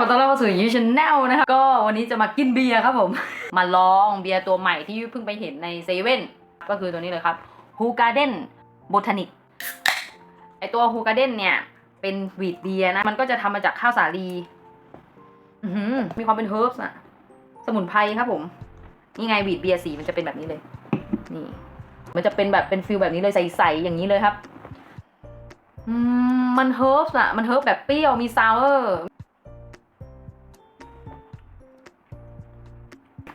ขอต้อนรับเข้าสู่ยูชแนลนะคะก็วันนี้จะมากินเบียร์ครับผม มาลองเบียร์ตัวใหม่ที่ยุ้ยเพิ่งไปเห็นในเซเว่นก็คือตัวนี้เลยครับฮูการ์เด้นโบทานิกไอตัวฮูการ์เด้นเนี่ย เป็นวีดเบียร์นะ มันก็จะทำมาจากข้าวสาลีอืมีความเป็นเฮิร์บส์อะสมุนไพรครับผม นี่ไงวีดเบียร์สีมันจะเป็นแบบนี้เลย นี่ มันจะเป็นแบบเป็นฟิลแบบนี้เลยใสๆอย่างนี้เลยครับอืมมันเฮิร์บส์อะมันเฮิร์บแบบเปรี้ยวมีซาวเออร์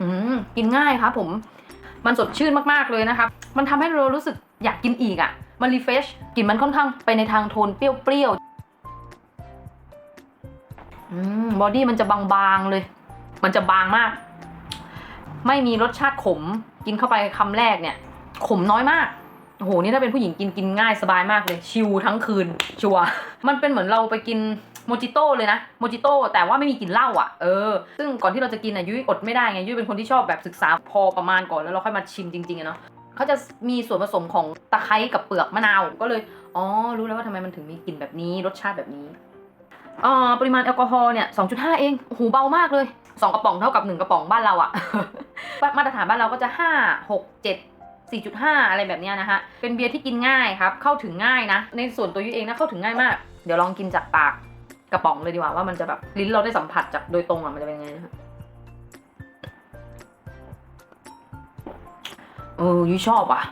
อืมกินง่ายครับผม มันสดชื่นมากๆเลยนะครับมันทำให้เรารู้สึกอยากกินอีกอะ่ะ มันรีเฟชกลิ่นมันค่อนข้างไปในทางโทนเปรี้ยวๆบอดี้มันจะบางๆเลย มันจะบางมาก ไม่มีรสชาติขม กินเข้าไปคำแรกเนี่ย ขมน้อยมาก โอ้โหนี่ถ้าเป็นผู้หญิงกินกินง่ายสบายมากเลย ชิลทั้งคืน ชัวร์มันเป็นเหมือนเราไปกินโมจิโต้เลยนะโมจิโต้แต่ว่าไม่มีกลิ่นเหล้าอะเออซึ่งก่อนที่เราจะกินอะยุ้ยอดไม่ได้ไงยุ้ยเป็นคนที่ชอบแบบศึกษาพอประมาณก่อนแล้วเราค่อยมาชิมจริงๆอะเนาะเขาจะมีส่วนผสมของตะไคร้กับเปลือกมะนาวก็เลยอ๋อรู้แล้วว่าทำไมมันถึงมีกลิ่นแบบนี้รสชาติแบบนี้อ่าปริมาณแอลกอฮอล์เนี่ย2.5 เองโอ้โหเบามากเลย 2 กระป๋องเท่ากับ 1 กระป๋องบ้านเราอะมาตรฐานบ้านเราก็จะ 5 6 7 4.5 อะไรแบบนี้นะฮะ เป็นเบียร์ที่กินง่ายครับ เข้าถึงง่ายนะ ในส่วนตัวยุ้ยเองนะเข้าถึงง่ายมาก เดี๋ยวลองกินจากปากกระป๋องเลยดีกว่าว่ามันจะแบบลิ้นเราได้สัมผัสจากโดยตรงอะมันจะเป็นยังไงนะฮะเออยุ้ยชอบอะ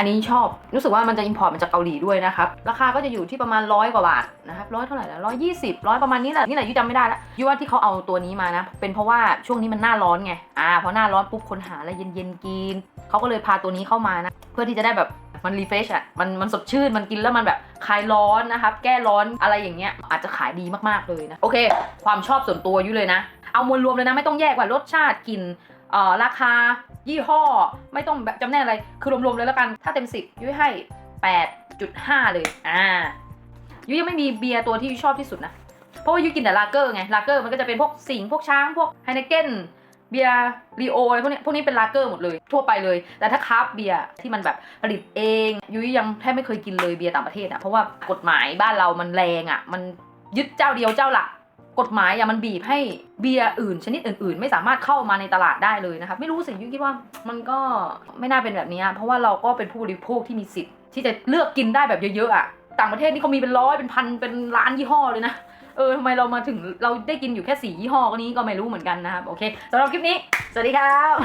อันนี้ชอบรู้สึกว่ามันจะอินพอร์ตมาจากเกาหลีด้วยนะครับ ราคาก็จะอยู่ที่ประมาณร้อยกว่าบาทนะครับร้อยเท่าไหร่ละร้อยยี่สิบร้อยประมาณนี้แหละนี่แหละยุ้ยจำไม่ได้ละยุ้ยว่าที่เขาเอาตัวนี้มานะ เป็นเพราะว่าช่วงนี้มันหน้าร้อนไงอ่าพอหน้าร้อนปุ๊บคนหาอะไรเย็นๆกินเขาก็เลยพาตัวนี้เข้ามานะเพื่อที่จะได้แบบมันรีเฟชอะมันมันสดชื่น มันกินแล้วมันแบบคลายร้อนนะครับ แก้ร้อนอะไรอย่างเงี้ย อาจจะขายดีมากๆเลยนะ โอเค ความชอบส่วนตัวยุ้ยเลยนะ เอามวลรวมเลยนะ ไม่ต้องแยกว่ารสชาติกลิ่น ราคายี่ห้อไม่ต้องจำแนกอะไร คือรวมๆเลยแล้วกัน ถ้าเต็มสิบยุ้ยให้ 8.5 เลย อ่า ยุ้ยยังไม่มีเบียร์ตัวที่ยุ้ยชอบที่สุดนะ เพราะว่ายุ้ยกินแต่ลาเกอร์ไง ลาเกอร์มันก็จะเป็นพวกสิงพวกช้าง พวกไฮเนเกนเบียร์รีโออะไรพวกนี้ พวกนี้เป็นลาเกอร์หมดเลย ทั่วไปเลย แต่ถ้าคราฟเบียร์ที่มันแบบผลิตเอง ยุ้ยยังแทบไม่เคยกินเลยเบียร์ต่างประเทศอะเพราะว่ากฎหมายบ้านเรามันแรงอะ มันยึดเจ้าเดียวเจ้าหลัก กฎหมายอะมันบีบให้เบียร์อื่น ชนิดอื่น ๆ ไม่สามารถเข้ามาในตลาดได้เลยนะครับไม่รู้สิยุ้ยคิดว่ามันก็ไม่น่าเป็นแบบนี้เพราะว่าเราก็เป็นผู้บริโภคที่มีสิทธิ์ ที่จะเลือกกินได้แบบเยอะๆอะต่างประเทศนี่เขามีเป็นร้อยเป็นพันเป็นล้านยี่ห้อเลยนะเออทำไมเรามาถึงเราได้กินอยู่แค่สี่ยี่ห้อก็นี้ก็ไม่รู้เหมือนกันนะครับโอเคสำหรับคลิปนี้ สวัสดีครับ